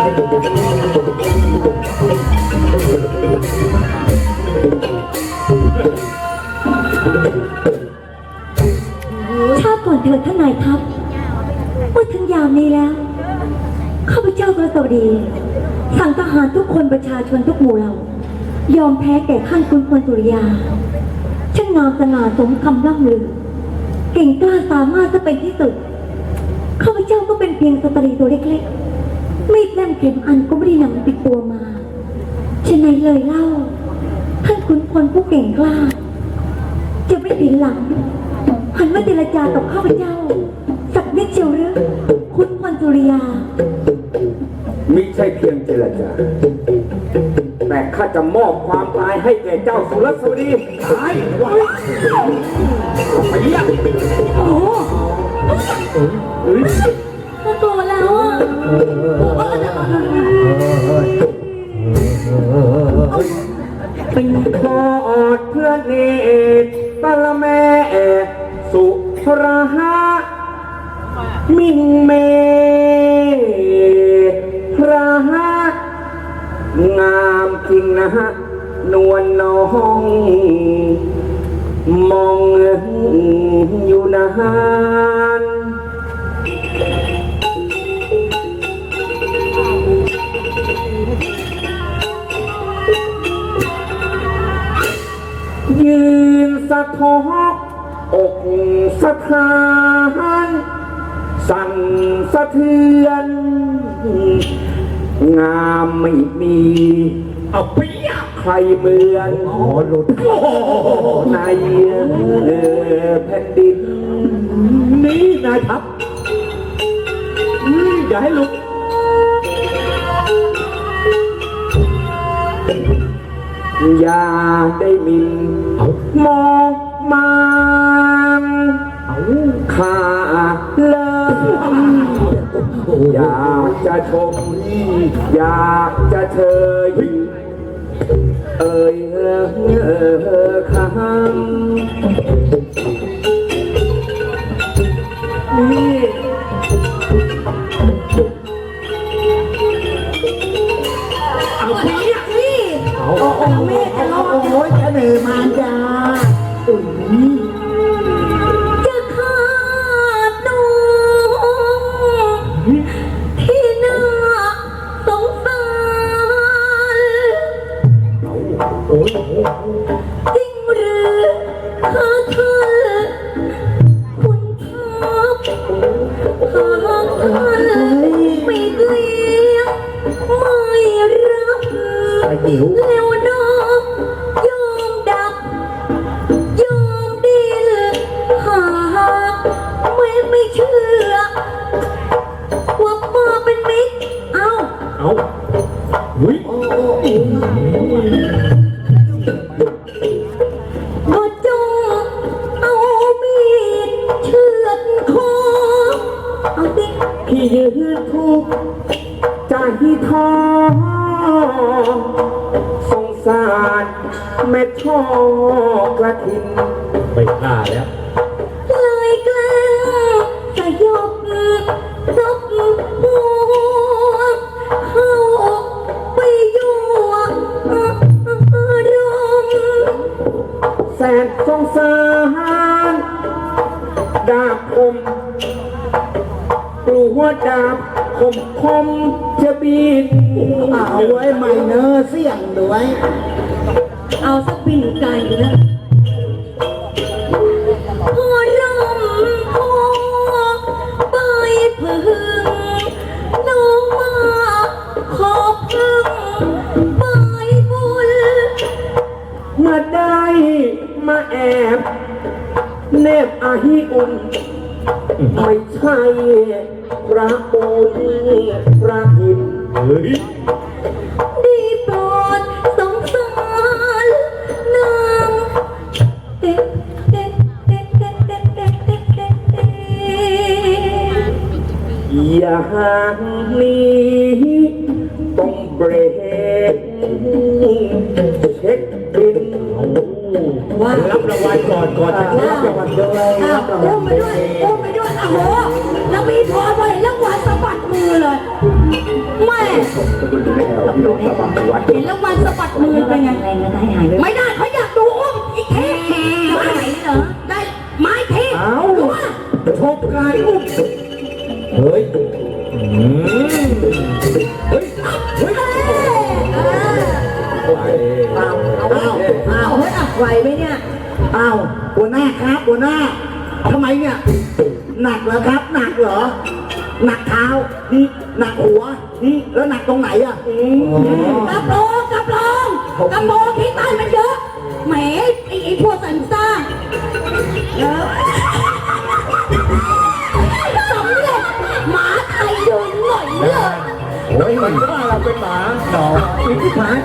ชาติก่อนเถิดท่านนายทัพเมื่อถึงยามนี้แล้ว ข้าพเจ้ากระสวดีสั่งทหารทุกคนประชาชนทุกหมู่เหล่ายอมแพ้แก่ขั้นคุณพลสุริยาช่างงามสง่าสมคำล่ำลือ เก่งกล้าสามารถจะเป็นที่สุด ข้าพเจ้าก็เป็นเพียงสตรีตัวเล็กๆ มีดแหลมเข็มอันก็ไม่ได้นำติดตัวมาฉะนั้นเลยเล่าท่านคุณพลผู้เก่งกล้า จะไม่ผินหลังหันมาเจรจากับข้าพเจ้า สักนิดเชียวหรือคุณพลสุริยา มิใช่เพียงเจรจา แต่ข้าจะมอบความตายให้แก่เจ้าสุรสวดีตายว้ายไปเรียกโอ้โหเฮ้ยน่ากลัวแล้วอะ ดเพื่อนเนตตะละแม่สุระหะมิงเมพระหะงามจริงนะฮะ นวลน้องมองอยู่นานยื ทกอกสะท้านสั่นสะเทือน งามไม่มีเอาเปียใครเหมือนอหลุดในแผ่นดินนี่นายทัพนี่อย่าให้หลุด อย่าได้มินมองมันข้าเลิอยากจะชม อยากจะเชยเอ่ยเออคำ เอาโอ้โหโอ้ยจะเหนื่อยมาจ้าจะขาดดวงที่น่าสงสารโอ้ยจริงหรือข้าท่านคุณทัพหากท่า แล้วน้องยอมดับยอมดิ้นหากไม่ไม่เชื่อว่ามาเป็นมิตรเอ้าเอาเฮ้ยก็จงเอามีดเชือดคอเอาสิพี่ยืนทุกข์ใจท้อ สงสารแม่ช่อกระทินไปฆ่าแล้ว เลยแกล้งจะยกซบหัวเข้าไปยั่วอารมณ์แสนสงสารดาบคมกลัวดาบ คมคมจะบินเอาไว้ใหม่เนอะเสี่ยงด้วย เอาสักปีนไก่นะพอรำพอไปพึ่งน้องมาขอพึ่งไปบุญเมื่อได้มาแอบเนบอาฮิอุ่น ไม่ใช่พระบุญพระหินเฮ้ยได้โปรดสงสารนางเด็กเด็กเด็กเด็กเด็กเด็กเด็กเด็กเด็กอย่าห่างนี้ต้องเบรกเช็คบิน ว้าวรับรางวัลก่อนก่อนจะรัรับบรางวัลด้วยอ้ารัวบรางวัอุ้ลมไปด้วยอุ้มไปด้วยโอ้โหแล้วมีพอไปแล้วหวานสะบัดมือเลยแม่คุณแม่พี่น้องชาวบางวัดเห็นแล้ววันสะบัดมือเป็นไงแรงนะได้หายไปไม่ได้เขาอยากดูอุ้มอีกเทปไม้เหรอได้ไม้เทปเอ้าดูว่าชกการอุ้มเฮ้ย ไหวไหมเนี่ย อ้าวหัวหน้าครับหัวหน้าทำไมเนี่ย หนักเหรอครับ หนักเหรอ หนักเท้าอืมหนักหัวอืมแล้วหนักตรงไหนอะกระโปรงกระโปรงกระโปรงที่ใต้มันเยอะแหมไอ้ไอ้พวกสันซ่าเออสำเร็จหมาไทยเดินหน่อยเลยโอ้ยมันว่าเราเป็นหมาหนอที่ผาน